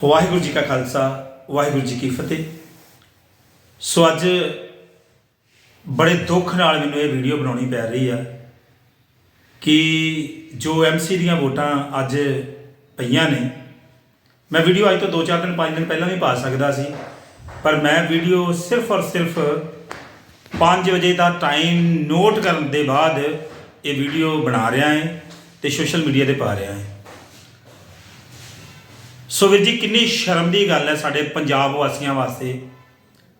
ਵਾਹਿਗੁਰੂ ਜੀ ਕਾ ਖਾਲਸਾ, ਵਾਹਿਗੁਰੂ ਜੀ ਕੀ ਫਤਿਹ। ਸੋ ਅੱਜ ਬੜੇ ਦੁੱਖ ਨਾਲ ਮੈਨੂੰ ਇਹ ਵੀਡੀਓ ਬਣਾਉਣੀ ਪੈ ਰਹੀ ਆ ਕਿ ਜੋ ਐਮਸੀ ਦੀਆਂ ਵੋਟਾਂ ਅੱਜ ਪਈਆਂ ਨੇ, ਮੈਂ ਵੀਡੀਓ ਅੱਜ ਤੋਂ 2-4 ਦਿਨ 5 ਦਿਨ ਪਹਿਲਾਂ ਵੀ ਪਾ ਸਕਦਾ ਸੀ, ਪਰ ਮੈਂ ਵੀਡੀਓ ਸਿਰਫ ਔਰ ਸਿਰਫ 5 ਵਜੇ ਦਾ ਟਾਈਮ ਨੋਟ ਕਰਨ ਦੇ ਬਾਅਦ ਇਹ ਵੀਡੀਓ ਬਣਾ ਰਿਹਾ ਹਾਂ ਤੇ ਸੋਸ਼ਲ ਮੀਡੀਆ ਤੇ ਪਾ ਰਿਹਾ ਹਾਂ। ਸੋ ਵੀਰ ਜੀ, ਕਿੰਨੀ ਸ਼ਰਮ ਦੀ ਗੱਲ ਹੈ ਸਾਡੇ ਪੰਜਾਬ ਵਾਸੀਆਂ ਵਾਸਤੇ।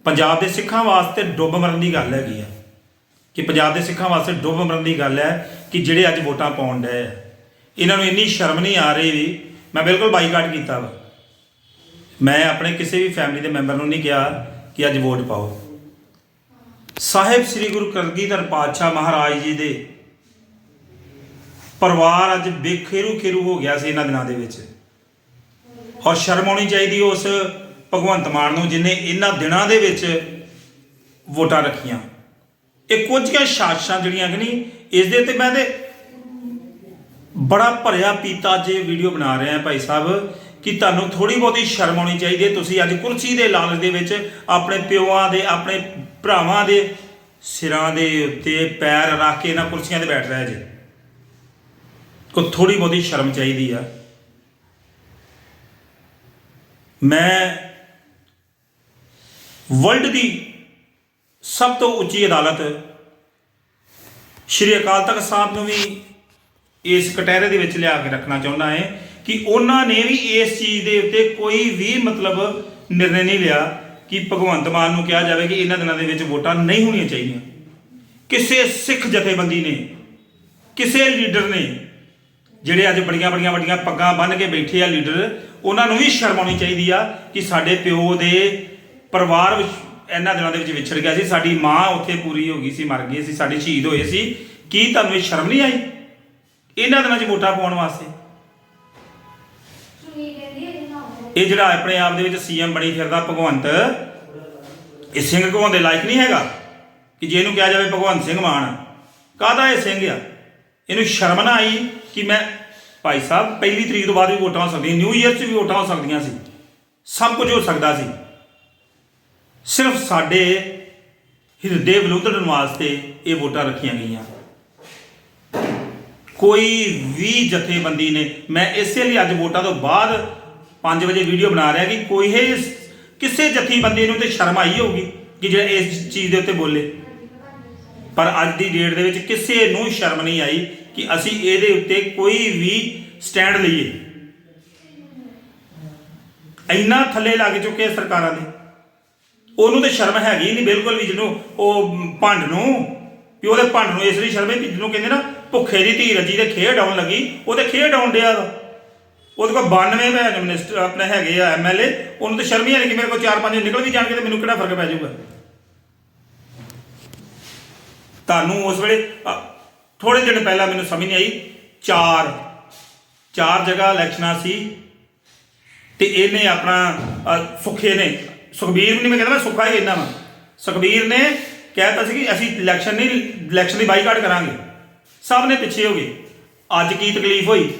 ਪੰਜਾਬ ਦੇ ਸਿੱਖਾਂ ਵਾਸਤੇ ਡੁੱਬ ਮਰਨ ਦੀ ਗੱਲ ਹੈਗੀ ਆ। ਕਿ ਪੰਜਾਬ ਦੇ ਸਿੱਖਾਂ ਵਾਸਤੇ ਡੁੱਬ ਮਰਨ ਦੀ ਗੱਲ ਹੈ ਕਿ ਜਿਹੜੇ ਅੱਜ ਵੋਟਾਂ ਪਾਉਣ ਡਏ ਆ। ਇਹਨਾਂ ਨੂੰ ਇੰਨੀ ਸ਼ਰਮ ਨਹੀਂ ਆ ਰਹੀ ਵੀ ਮੈਂ ਬਿਲਕੁਲ ਬਾਈਕਾਟ ਕੀਤਾ ਵਾ। ਮੈਂ ਆਪਣੇ ਕਿਸੇ ਵੀ ਫੈਮਿਲੀ ਦੇ ਮੈਂਬਰ ਨੂੰ ਨਹੀਂ ਕਿਹਾ ਕਿ ਅੱਜ ਵੋਟ ਪਾਓ। ਸਾਹਿਬ ਸ੍ਰੀ ਗੁਰੂ ਕਲਗੀਧਰ ਪਾਤਸ਼ਾਹ ਮਹਾਰਾਜ ਜੀ ਦੇ ਪਰਿਵਾਰ ਅੱਜ ਬੇਖੇਰੂ ਖੇਰੂ ਹੋ ਗਿਆ ਸੀ ਇਹਨਾਂ ਦਿਨਾਂ ਦੇ ਵਿੱਚ। ਔਰ ਸ਼ਰਮ ਆਉਣੀ ਚਾਹੀਦੀ ਉਸ ਭਗਵੰਤ ਮਾਨ ਨੂੰ ਜਿਨੇ ਇਹਨਾਂ ਦਿਨਾਂ ਦੇ ਵਿੱਚ ਵੋਟਾਂ ਰੱਖੀਆਂ। ਇਹ ਕੁਝ ਕੁ ਸ਼ਾਸਾਂ ਜਿਹੜੀਆਂ ਕਿ ਨਹੀਂ, ਇਸ ਦੇ ਉੱਤੇ ਮੈਂ ਤੇ ਬੜਾ ਭਰਿਆ ਪੀਤਾ ਜੇ ਵੀਡੀਓ ਬਣਾ ਰਿਹਾ ਭਾਈ ਸਾਹਿਬ ਕਿ ਤੁਹਾਨੂੰ ਥੋੜੀ ਬਹੁਤੀ ਸ਼ਰਮ ਆਉਣੀ ਚਾਹੀਦੀ ਹੈ। ਤੁਸੀਂ ਅੱਜ ਕੁਰਸੀ ਦੇ ਲਾਲਚ ਦੇ ਵਿੱਚ ਆਪਣੇ ਪਿਓਾਂ ਦੇ, ਆਪਣੇ ਭਰਾਵਾਂ ਦੇ ਸਿਰਾਂ ਦੇ ਉੱਤੇ ਪੈਰ ਰੱਖ ਕੇ ਇਹਨਾਂ ਕੁਰਸੀਆਂ ਤੇ ਬੈਠ ਰਿਹਾ ਜੇ। ਕੋ ਥੋੜੀ ਬਹੁਤੀ ਸ਼ਰਮ ਚਾਹੀਦੀ ਆ। ਮੈਂ ਵਰਲਡ ਦੀ ਸਭ ਤੋਂ ਉੱਚੀ ਅਦਾਲਤ ਸ਼੍ਰੀ ਅਕਾਲ ਤਖਤ ਸਾਹਿਬ ਨੂੰ ਵੀ ਇਸ ਕਟਹਿਰੇ ਦੇ ਵਿੱਚ ਲਿਆ ਕੇ ਰੱਖਣਾ ਚਾਹੁੰਦਾ ਹੈ ਕਿ ਉਹਨਾਂ ਨੇ ਵੀ ਇਸ ਚੀਜ਼ ਦੇ ਉੱਤੇ ਕੋਈ ਵੀ ਮਤਲਬ ਨਿਰਣੇ ਨਹੀਂ ਲਿਆ ਕਿ ਭਗਵੰਤ ਮਾਨ ਨੂੰ ਕਿਹਾ ਜਾਵੇ ਕਿ ਇਹਨਾਂ ਦਿਨਾਂ ਦੇ ਵਿੱਚ ਵੋਟਾਂ ਨਹੀਂ ਹੋਣੀਆਂ ਚਾਹੀਦੀਆਂ। ਕਿਸੇ ਸਿੱਖ ਜਥੇਬੰਦੀ ਨੇ, ਕਿਸੇ ਲੀਡਰ ਨੇ ਜਿਹੜੇ ਅੱਜ ਬੜੀਆਂ ਬੜੀਆਂ ਵੱਡੀਆਂ ਪੱਗਾਂ ਬੰਨ੍ਹ ਕੇ ਬੈਠੇ ਆ ਲੀਡਰ, ਉਹਨਾਂ ਨੂੰ ਵੀ ਸ਼ਰਮ ਆਉਣੀ ਚਾਹੀਦੀ ਆ ਕਿ ਸਾਡੇ ਪਿਓ ਦੇ ਪਰਿਵਾਰ ਵਿੱਚ ਇਹਨਾਂ ਦਿਨਾਂ ਦੇ ਵਿੱਚ ਵਿਛੜ ਗਿਆ ਸੀ, ਸਾਡੀ ਮਾਂ ਉੱਥੇ ਪੂਰੀ ਹੋ ਗਈ ਸੀ, ਮਰ ਗਈ ਸੀ, ਸਾਡੇ ਸ਼ਹੀਦ ਹੋਏ ਸੀ। ਕੀ ਤੁਹਾਨੂੰ ਇਹ ਸ਼ਰਮ ਨਹੀਂ ਆਈ? ਇਹਨਾਂ ਦਿਨਾਂ 'ਚ ਵੋਟਾਂ ਪਾਉਣ ਵਾਸਤੇ। ਇਹ ਜਿਹੜਾ ਆਪਣੇ ਆਪ ਦੇ ਵਿੱਚ ਸੀਐਮ ਬਣੀ ਫਿਰਦਾ ਭਗਵੰਤ, ਇਹ ਸਿੰਘ ਘਵਾਉਣ ਦੇ ਲਾਇਕ ਨਹੀਂ ਹੈਗਾ? ਕਿ ਜੇ ਇਹਨੂੰ ਕਿਹਾ ਜਾਵੇ ਭਗਵੰਤ ਸਿੰਘ ਮਾਨ, ਕਾਹਦਾ ਇਹ ਸਿੰਘ ਆ? ਇਹਨੂੰ ਸ਼ਰਮ ਨਾ ਆਈ ਕਿ ਮੈਂ ਭਾਈ ਸਾਹਿਬ, ਪਹਿਲੀ ਤਰੀਕ ਤੋਂ ਬਾਅਦ ਵੀ ਵੋਟਾਂ ਹੋ ਸਕਦੀਆਂ ਨਿਊ ਈਅਰ 'ਚ ਵੀ ਵੋਟਾਂ ਹੋ ਸਕਦੀਆਂ ਸੀ। ਸਭ ਕੁਝ ਹੋ ਸਕਦਾ ਸੀ। ਸਿਰਫ ਸਾਡੇ ਹਿਰਦੇ ਵਿਲੋਧਣ ਵਾਸਤੇ ਇਹ ਵੋਟਾਂ ਰੱਖੀਆਂ ਗਈਆਂ। ਕੋਈ ਵੀ ਜਥੇਬੰਦੀ ਨੇ, ਮੈਂ ਇਸੇ ਲਈ ਅੱਜ ਵੋਟਾਂ ਤੋਂ ਬਾਅਦ 5 ਵਜੇ ਵੀਡੀਓ ਬਣਾ ਰਿਹਾ ਕਿ ਕੋਈ ਇਹ ਕਿਸੇ ਜਥੇਬੰਦੀ ਨੂੰ ਤੇ ਸ਼ਰਮ ਆਈ ਹੋਊਗੀ ਕਿ ਜਿਹੜਾ ਇਸ ਚੀਜ਼ ਦੇ ਉੱਤੇ ਬੋਲੇ। ਪਰ ਅੱਜ ਦੀ ਡੇਟ ਦੇ ਵਿੱਚ ਕਿਸੇ ਨੂੰ ਸ਼ਰਮ ਨਹੀਂ ਆਈ ਕਿ ਅਸੀਂ ਇਹਦੇ ਉੱਤੇ ਕੋਈ ਵੀ ਸਟੈਂਡ ਲਈਏ। ਇੰਨਾ ਥੱਲੇ ਲੱਗ ਚੁੱਕੇ ਸਰਕਾਰਾਂ ਦੇ। ਉਹਨੂੰ ਤੇ ਸ਼ਰਮ ਹੈਗੀ ਨਹੀਂ ਬਿਲਕੁਲ ਵੀ ਜਿਹਨੂੰ ਉਹ ਭੰਡ ਨੂੰ, ਵੀ ਉਹਦੇ ਭੰਡ ਨੂੰ ਇਸ ਲਈ ਸ਼ਰਮ ਹੈ ਕਿ ਜਿਹਨੂੰ ਕਹਿੰਦੇ ਨਾ ਭੁੱਖੇ ਦੀ ਧੀ ਰੱਜੀ ਤੇ ਖੇਡ ਆਉਣ ਲੱਗੀ ਉਹਦੇ ਖੇਡ ਆਉਣ ਡਿਆ ਵਾ। ਉਹਦੇ ਕੋਲ 92 ਭੈਣ ਮਿਨਿਸਟਰ ਆਪਣੇ ਹੈਗੇ ਆ ਐਮਐਲਏ ਉਹਨੂੰ ਤੇ ਸ਼ਰਮ ਹੀ ਨਹੀਂ ਕਿ ਮੇਰੇ ਕੋਲ 4-5 ਨਿਕਲ ਵੀ ਜਾਣਗੇ ਤੇ ਮੈਨੂੰ ਕਿਹੜਾ ਫ਼ਰਕ ਪੈ ਜਾਊਗਾ। ਤੁਹਾਨੂੰ ਉਸ ਵੇਲੇ ਥੋੜੇ ਦਿਨ ਪਹਿਲਾਂ ਮੈਨੂੰ ਸਮਝ ਨਹੀਂ ਆਈ। ਚਾਰ ਚਾਰ ਜਗ੍ਹਾ ਇਲੈਕਸ਼ਨਾਂ ਸੀ ਤੇ ਇਹਨੇ ਆਪਣਾ ਅ, ਸੁੱਖੇ ਨੇ ਸੁਖਬੀਰ ਨਹੀਂ ਮੈਂ ਕਹਿੰਦਾ ਮੈਂ ਸੁੱਖਾ ਹੀ ਇਹਨਾਂ ਵਾ। ਸੁਖਬੀਰ ਨੇ ਕਹਿਤਾ ਸੀ ਕਿ ਅਸੀਂ ਇਲੈਕਸ਼ਨ ਨਹੀਂ ਇਲੈਕਸ਼ਨ ਦੀ ਬਾਈਕਾਟ ਕਰਾਂਗੇ। ਸਭ ਨੇ ਪਿੱਛੇ ਹੋ ਗਏ। ਅੱਜ ਕੀ ਤਕਲੀਫ ਹੋਈ?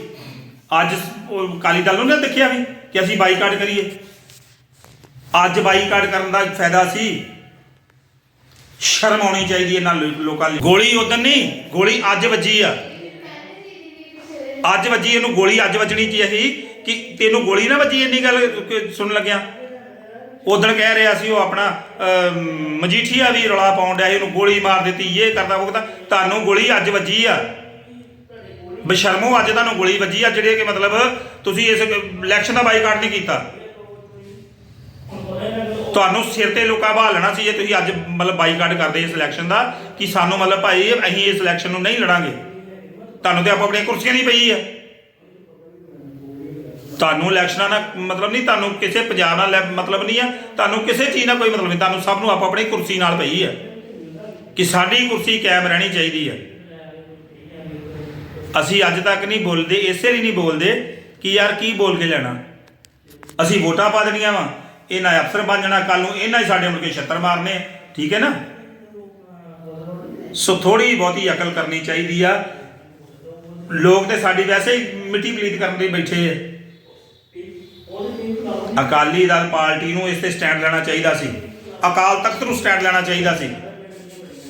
ਅੱਜ ਉਹ ਕਾਲੀ ਦਲ ਨੂੰ ਨਾ ਦੇਖਿਆ ਵੀ ਕਿ ਅਸੀਂ ਬਾਈਕਾਟ ਕਰੀਏ। ਅੱਜ ਬਾਈਕਾਟ ਕਰਨ ਦਾ ਫਾਇਦਾ ਸੀ। ਸ਼ਰਮ ਆਉਣੀ ਚਾਹੀਦੀ ਇਹਨਾਂ ਲੋਕਾਂ ਦੀ ਗੋਲੀ ਉਦੋਂ ਨਹੀਂ ਗੋਲੀ ਅੱਜ ਵੱਜੀ ਆ। ਅੱਜ ਵੱਜੀ ਇਹਨੂੰ ਗੋਲੀ ਅੱਜ ਵੱਜਣੀ ਚਾਹੀਦੀ ਕਿ ਤੈਨੂੰ ਗੋਲੀ ਨਾ ਵੱਜੀ ਇੰਨੀ ਗੱਲ ਕਿ ਸੁਣਨ ਲੱਗਿਆ। ਉਦੋਂ ਕਹਿ ਰਿਹਾ ਸੀ ਉਹ ਆਪਣਾ ਮਜੀਠੀਆ ਵੀ ਰੌਲਾ ਪਾਉਣ ਡਿਆ ਸੀ, ਉਹਨੂੰ ਗੋਲੀ ਮਾਰ ਦਿੱਤੀ ਇਹ ਕਰਦਾ ਉਹ ਕਰਦਾ। ਤੁਹਾਨੂੰ ਗੋਲੀ ਅੱਜ ਵੱਜੀ ਆ। ਬਸ਼ਰਮੋ ਅੱਜ ਤੁਹਾਨੂੰ ਗੋਲੀ ਵੱਜੀ ਆ ਜਿਹੜੇ ਕਿ ਮਤਲਬ ਤੁਸੀਂ ਇਸ ਇਲੈਕਸ਼ਨ ਦਾ ਬਾਈਕਾਟ ਨਹੀਂ ਕੀਤਾ। ਤੁਹਾਨੂੰ ਸਿਰ ਤੇ ਲੋਕਾਂ ਬਹਾਲਣਾ ਸੀ ਜੇ ਤੁਸੀਂ ਅੱਜ ਮਤਲਬ ਬਾਈਕਾਟ ਕਰਦੇ ਇਸ ਇਲੈਕਸ਼ਨ ਦਾ, ਕਿ ਸਾਨੂੰ ਮਤਲਬ ਭਾਈ ਅਸੀਂ ਇਸ ਇਲੈਕਸ਼ਨ ਨੂੰ ਨਹੀਂ ਲੜਾਂਗੇ। ਤੁਹਾਨੂੰ ਤੇ ਆਪੋ ਆਪਣੀਆਂ ਕੁਰਸੀਆਂ ਦੀ ਪਈ ਹੈ ਤੁਹਾਨੂੰ ਇਲੈਕਸ਼ਨਾਂ ਨਾਲ ਮਤਲਬ ਨਹੀਂ, ਤੁਹਾਨੂੰ ਕਿਸੇ ਪੰਜਾਬ ਨਾਲ ਮਤਲਬ ਨਹੀਂ ਹੈ ਤੁਹਾਨੂੰ ਕਿਸੇ ਚੀਜ਼ ਨਾਲ ਕੋਈ ਮਤਲਬ ਨਹੀਂ, ਤੁਹਾਨੂੰ ਸਭ ਨੂੰ ਆਪੋ ਆਪਣੀ ਕੁਰਸੀ ਨਾਲ ਪਈ ਹੈ ਕਿ ਸਾਡੀ ਕੁਰਸੀ ਕਾਇਮ ਰਹਿਣੀ ਚਾਹੀਦੀ ਹੈ ਅਸੀਂ ਅੱਜ ਤੱਕ ਨਹੀਂ ਬੋਲਦੇ, ਇਸੇ ਲਈ ਨਹੀਂ ਬੋਲਦੇ ਕਿ ਯਾਰ ਕੀ ਬੋਲ ਕੇ ਲੈਣਾ। ਅਸੀਂ ਵੋਟਾਂ ਪਾ ਦੇਣੀਆਂ ਵਾ। ਇਹਨਾਂ ਅਫਸਰ ਬਣ ਜਾਣਾ ਕੱਲ ਨੂੰ, ਇਹਨਾਂ ਹੀ ਸਾਡੇ ਮੁੜ ਕੇ ਛੱਤਰ ਮਾਰਨੇ, ਠੀਕ ਹੈ ਨਾ? ਸੋ ਥੋੜੀ ਬਹੁਤੀ ਅਕਲ ਕਰਨੀ ਚਾਹੀਦੀ ਆ। ਲੋਕ ਤੇ ਸਾਡੀ ਵੈਸੇ ਹੀ ਮਿੱਟੀ ਪਲੀਤ ਕਰਨ ਲਈ ਬੈਠੇ ਆ। ਅਕਾਲੀ ਦਲ ਪਾਰਟੀ ਨੂੰ ਇਸ ਤੇ ਸਟੈਂਡ ਲੈਣਾ ਚਾਹੀਦਾ ਸੀ। ਅਕਾਲ ਤਖਤ ਨੂੰ ਸਟੈਂਡ ਲੈਣਾ ਚਾਹੀਦਾ ਸੀ।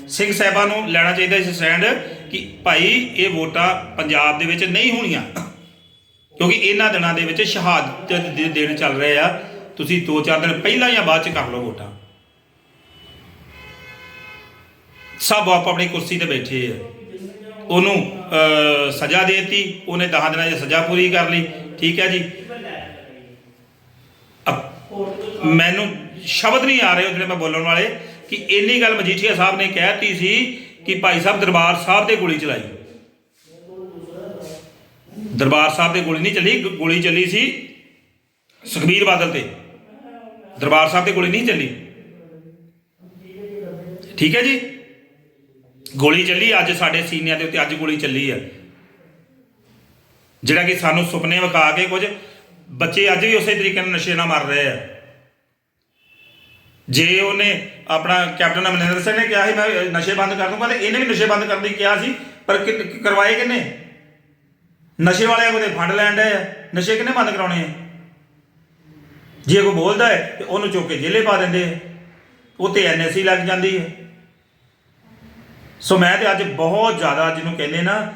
ਸਿੰਘ ਸਾਹਿਬਾਂ ਨੂੰ ਲੈਣਾ ਚਾਹੀਦਾ ਸੀ ਸਟੈਂਡ ਕਿ ਭਾਈ ਇਹ ਵੋਟਾਂ ਪੰਜਾਬ ਦੇ ਵਿੱਚ ਨਹੀਂ ਹੋਣੀਆਂ। ਕਿਉਂਕਿ ਇਹਨਾਂ ਦਿਨਾਂ ਦੇ ਵਿੱਚ ਸ਼ਹਾਦਤ ਦੇ ਦਿਨ ਚੱਲ ਰਹੇ ਆ। ਤੁਸੀਂ 2-4 ਦਿਨ ਪਹਿਲਾਂ ਜਾਂ ਬਾਅਦ ਚ ਕਰ ਲਓ ਵੋਟਾਂ। ਸਭ ਆਪ ਆਪਣੀ ਕੁਰਸੀ ਤੇ ਬੈਠੇ ਆ। ਉਹਨੂੰ ਅਹ, ਸਜ਼ਾ ਦੇਤੀ ਉਹਨੇ 10 ਦਿਨਾਂ 'ਚ ਸਜ਼ਾ ਪੂਰੀ ਕਰ ਲਈ ਠੀਕ ਹੈ ਜੀ? ਮੈਨੂੰ ਸ਼ਬਦ ਨਹੀਂ ਆ ਰਹੇ ਜਿਹੜੇ ਮੈਂ ਬੋਲਣ ਵਾਲੇ ਕਿ ਇੰਨੀ ਗੱਲ ਮਜੀਠੀਆ ਸਾਹਿਬ ਨੇ ਕਹਿਤੀ ਸੀ ਕਿ ਭਾਈ ਸਾਹਿਬ ਦਰਬਾਰ ਸਾਹਿਬ ਤੇ ਗੋਲੀ ਚਲਾਈ। ਦਰਬਾਰ ਸਾਹਿਬ ਤੇ ਗੋਲੀ ਨਹੀਂ ਚੱਲੀ ਗੋਲੀ ਚੱਲੀ ਸੀ ਸੁਖਬੀਰ ਬਾਦਲ ਤੇ। ਦਰਬਾਰ ਸਾਹਿਬ ਤੇ ਗੋਲੀ ਨਹੀਂ ਚੱਲੀ? ਠੀਕ ਹੈ ਜੀ? ਗੋਲੀ ਚੱਲੀ, ਅੱਜ ਸਾਡੇ ਸੀਨਿਆਂ ਦੇ ਉੱਤੇ ਅੱਜ ਗੋਲੀ ਚੱਲੀ ਹੈ ਜਿਹੜਾ ਕਿ ਸਾਨੂੰ ਸੁਪਨੇ ਵਿਖਾ ਕੇ ਕੁਝ ਬੱਚੇ ਅੱਜ ਵੀ ਉਸੇ ਤਰੀਕੇ ਨਾਲ ਨਸ਼ੇ ਨਾਲ ਮਰ ਰਹੇ ਆ। ਜੇ ਉਹਨੇ ਆਪਣਾ ਕੈਪਟਨ ਅਮਰਿੰਦਰ ਸਿੰਘ ਨੇ ਕਿਹਾ ਸੀ, ਮੈਂ ਨਸ਼ੇ ਬੰਦ ਕਰ ਦੂੰਗਾ, ਤੇ ਇਹਨੇ ਵੀ ਨਸ਼ੇ ਬੰਦ ਕਰਨ ਦੀ ਕਿਹਾ ਸੀ, ਪਰ ਕਿ- ਕਰਵਾਏ ਕਿੰਨੇ ਨਸ਼ੇ ਵਾਲਿਆਂ ਕੋਲ ਫੰਡ ਲੈਣ ਡਏ ਆ। ਨਸ਼ੇ ਕਿੰਨੇ ਬੰਦ ਕਰਾਉਣੇ ਆ? ਜੇ ਕੋਈ ਬੋਲਦਾ ਹੈ, ਤੇ ਉਹਨੂੰ ਚੁੱਕ ਕੇ ਜੇਲੇ ਪਾ ਦਿੰਦੇ ਆ। ਉਹ ਤੇ ਐਨਐਸਸੀ ਲੱਗ ਜਾਂਦੀ ਹੈ। ਸੋ ਮੈਂ ਤੇ ਅੱਜ ਬਹੁਤ ਜ਼ਿਆਦਾ ਜਿਹਨੂੰ ਕਹਿੰਦੇ ਨਾ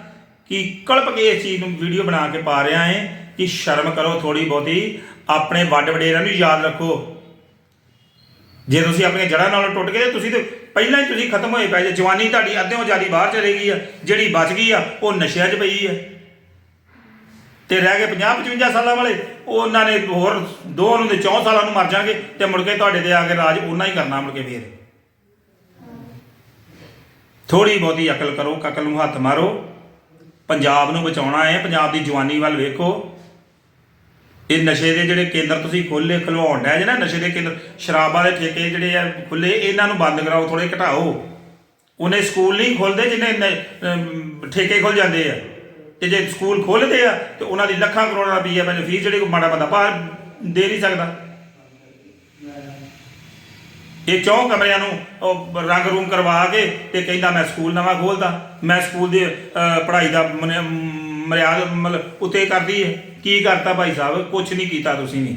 ਕਿ ਕਲਪ ਕੇ ਇਸ ਚੀਜ਼ ਨੂੰ ਵੀਡੀਓ ਬਣਾ ਕੇ ਪਾ ਰਿਹਾ ਹਾਂ ਕਿ ਸ਼ਰਮ ਕਰੋ ਥੋੜੀ ਬਹੁਤੀ, ਆਪਣੇ ਵੱਡ ਵਡੇਰਿਆਂ ਨੂੰ ਯਾਦ ਰੱਖੋ। ਜੇ ਤੁਸੀਂ ਆਪਣੀਆਂ ਜੜ੍ਹਾਂ ਨਾਲੋਂ ਟੁੱਟ ਗਏ, ਤੁਸੀਂ ਤੇ ਪਹਿਲਾਂ ਹੀ ਤੁਸੀਂ ਖਤਮ ਹੋਏ ਪਏ ਜੇ। ਜਵਾਨੀ ਤੁਹਾਡੀ ਅੱਧਿਓਂ ਜ਼ਿਆਦਾ ਬਾਹਰ ਚਲੇ ਗਈ ਆ, ਜਿਹੜੀ ਬਚ ਗਈ ਆ, ਉਹ ਨਸ਼ਿਆਂ 'ਚ ਪਈ ਆ। ਤੇ ਰਹਿ ਗਏ 50 55 ਸਾਲਾਂ ਵਾਲੇ, ਉਹ ਉਹਨਾਂ ਨੇ ਹੋਰ ਦੋ ਨੂੰ ਦੇ 4 ਸਾਲਾਂ ਨੂੰ ਮਰ ਜਾਣਗੇ ਤੇ ਮੁੜ ਕੇ ਤੁਹਾਡੇ ਤੇ ਆ ਕੇ ਰਾਜ ਉਹਨਾਂ ਹੀ ਕਰਨਾ ਮੁੜ ਕੇ ਫੇਰ। ਥੋੜੀ ਬਹੁਤੀ ਅਕਲ ਕਰੋ, ਕਕਲ ਨੂੰ ਹੱਥ ਮਾਰੋ। ਪੰਜਾਬ ਨੂੰ ਬਚਾਉਣਾ ਹੈ, ਪੰਜਾਬ ਦੀ ਜਵਾਨੀ ਵੱਲ ਵੇਖੋ। ਇਹ ਨਸ਼ੇ ਦੇ ਜਿਹੜੇ ਕੇਂਦਰ ਤੁਸੀਂ ਖੋਲੇ ਖਲਵਾਉਣ ਡਿਆ ਜੇ ਨਾ, ਨਸ਼ੇ ਦੇ ਕੇਂਦਰ, ਸ਼ਰਾਬਾਂ ਦੇ ਠੇਕੇ ਜਿਹੜੇ ਆ ਖੁੱਲੇ ਇਹਨਾਂ ਨੂੰ ਬੰਦ ਕਰਾਓ ਥੋੜੇ ਘਟਾਓ। ਉਹਨੇ ਸਕੂਲ ਨਹੀਂ ਖੋਲਦੇ ਜਿੰਨੇ ਠੇਕੇ ਖੁੱਲ ਜਾਂਦੇ ਆ। ਤੇ ਜੇ ਸਕੂਲ ਖੋਲਦੇ ਆ ਤੇ ਉਹਨਾਂ ਦੀ ਲੱਖਾਂ ਕਰੋੜਾਂ ਰੁਪਈਆ ਮੈਨੂੰ ਫੀਸ ਜਿਹੜੇ ਕੋਈ ਮਾੜਾ ਬੰਦਾ ਪਾ ਦੇ ਨਹੀਂ ਸਕਦਾ। ਇਹ ਚੌਂ ਕਮਰਿਆਂ ਨੂੰ ਉਹ ਰੰਗ ਰੂਮ ਕਰਵਾ ਕੇ ਤੇ ਕਹਿੰਦਾ ਮੈਂ ਸਕੂਲ ਨਵਾਂ ਖੋਲਦਾ ਮੈਂ ਸਕੂਲ ਦੀ ਪੜ੍ਹਾਈ ਦਾ ਮਨ- ਮਰਿਆਦ ਮਤਲਬ ਉਤੇ ਕਰਦੀ ਹੈ। ਕੀ ਕਰਤਾ ਭਾਈ ਸਾਹਿਬ? ਕੁਝ ਨਹੀਂ ਕੀਤਾ ਤੁਸੀਂ ਵੀ।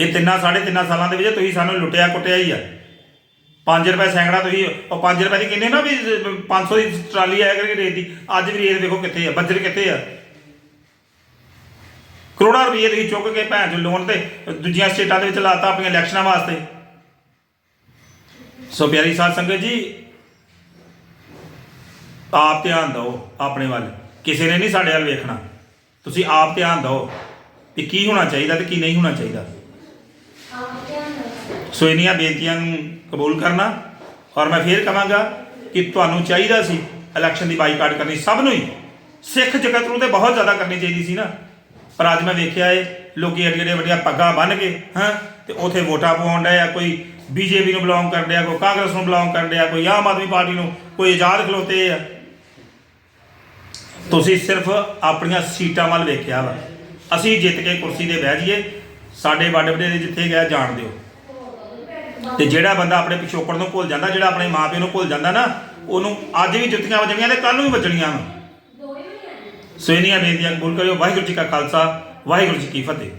ਇਹ ਤਿੰਨਾਂ, ਸਾਢੇ ਤਿੰਨਾਂ ਸਾਲਾਂ ਦੇ ਵਿੱਚ ਤੁਸੀਂ ਸਾਨੂੰ ਲੁੱਟਿਆ ਕੁੱਟਿਆ ਹੀ ਆ। 5 ਰੁਪਏ ਸੈਂਕੜਾ ਤੁਸੀਂ, ਉਹ 5 ਰੁਪਏ ਦੀ ਕਹਿੰਦੇ ਨਾ ਵੀ 500 ਦੀ ਟਰਾਲੀ ਆਇਆ ਕਰਕੇ ਰੇਤ ਦੀ। ਅੱਜ ਵੀ ਰੇਤ ਦੇਖੋ ਕਿੱਥੇ ਆ, ਬੱਜਰ ਕਿੱਥੇ ਆ? ਕਰੋੜਾਂ ਰੁਪਏ ਤੁਸੀਂ ਚੁੱਕ ਕੇ ਭੈਣ ਚੋ ਲੋਨ ਤੇ, ਦੂਜੀਆਂ ਸਟੇਟਾਂ ਦੇ ਵਿੱਚ ਲਾਤਾ ਆਪਣੀਆਂ ਇਲੈਕਸ਼ਨਾਂ ਵਾਸਤੇ। ਸੋ ਪਿਆਰੀ ਸਾਧ ਸੰਗਤ ਜੀ, ਆਪ ਧਿਆਨ ਦਿਓ ਆਪਣੇ ਵੱਲ। ਕਿਸੇ ਨੇ ਨਹੀਂ ਸਾਡੇ ਵੱਲ ਵੇਖਣਾ। ਤੁਸੀਂ ਆਪ ਧਿਆਨ ਦਿਓ ਕਿ ਕੀ ਹੋਣਾ ਚਾਹੀਦਾ ਤੇ ਕੀ ਨਹੀਂ ਹੋਣਾ ਚਾਹੀਦਾ। ਸੋ ਇੰਨੀਆਂ ਬੇਨਤੀਆਂ ਨੂੰ ਕਬੂਲ ਕਰਨਾ ਔਰ ਮੈਂ ਫੇਰ ਕਹਾਂਗਾ ਕਿ ਤੁਹਾਨੂੰ ਚਾਹੀਦਾ ਸੀ ਇਲੈਕਸ਼ਨ ਦੀ ਬਾਈਕਾਟ ਕਰਨੀ, ਸਭ ਨੂੰ ਹੀ। ਸਿੱਖ ਜਗਤ ਨੂੰ ਤੇ ਬਹੁਤ ਜ਼ਿਆਦਾ ਕਰਨੀ ਚਾਹੀਦੀ ਸੀ ਨਾ। ਪਰ ਅੱਜ ਮੈਂ ਵੇਖਿਆ ਏ, ਲੋਕੀ ਐਡੀਆਂ ਐਡੇ ਵੱਡੀਆਂ ਪੱਗਾਂ ਬੰਨ੍ਹ ਕੇ, ਹਾਂ, ਤੇ ਉਥੇ ਵੋਟਾਂ ਪਾਉਣ ਡਏ ਆ, ਕੋਈ ਬੀਜੇਪੀ ਨੂੰ ਬਿਲੋਂਗ ਕਰਨ ਡਿਆ, ਕੋਈ ਕਾਂਗਰਸ ਨੂੰ ਬਿਲੋਂਗ ਕਰਨ ਡਿਆ, ਕੋਈ ਆਮ ਆਦਮੀ ਪਾਰਟੀ ਨੂੰ, ਕੋਈ ਆਜ਼ਾਦ ਖਲੋਤੇ ਆ। ਤੁਸੀਂ ਸਿਰਫ ਆਪਣੀਆਂ ਸੀਟਾਂ ਵੱਲ ਵੇਖਿਆ ਵਾ। ਅਸੀਂ ਜਿੱਤ ਕੇ ਕੁਰਸੀ ਤੇ ਬਹਿ ਜਾਈਏ, ਸਾਡੇ ਵੱਡ ਵਡੇਰੇ ਜਿੱਥੇ ਗਏ ਜਾਣ ਦਿਓ। ਤੇ ਜਿਹੜਾ ਬੰਦਾ ਆਪਣੇ ਪਿਛੋਕੜ ਨੂੰ ਭੁੱਲ ਜਾਂਦਾ, ਜਿਹੜਾ ਆਪਣੇ ਮਾਪਿਆਂ ਨੂੰ ਭੁੱਲ ਜਾਂਦਾ ਨਾ, ਉਹਨੂੰ ਅੱਜ ਵੀ ਜੁੱਤੀਆਂ ਵੱਜਣੀਆਂ ਤੇ ਕੱਲ ਨੂੰ ਵੀ ਵੱਜਣੀਆਂ ਵਾ। ਸੋ ਇੰਨੀਆਂ ਬੇਨਤੀਆਂ ਕਬੂਲ ਕਰਿਓ। ਵਾਹਿਗੁਰੂ ਜੀ ਕਾ ਖਾਲਸਾ, ਵਾਹਿਗੁਰੂ ਜੀ ਕੀ ਫਤਿਹ।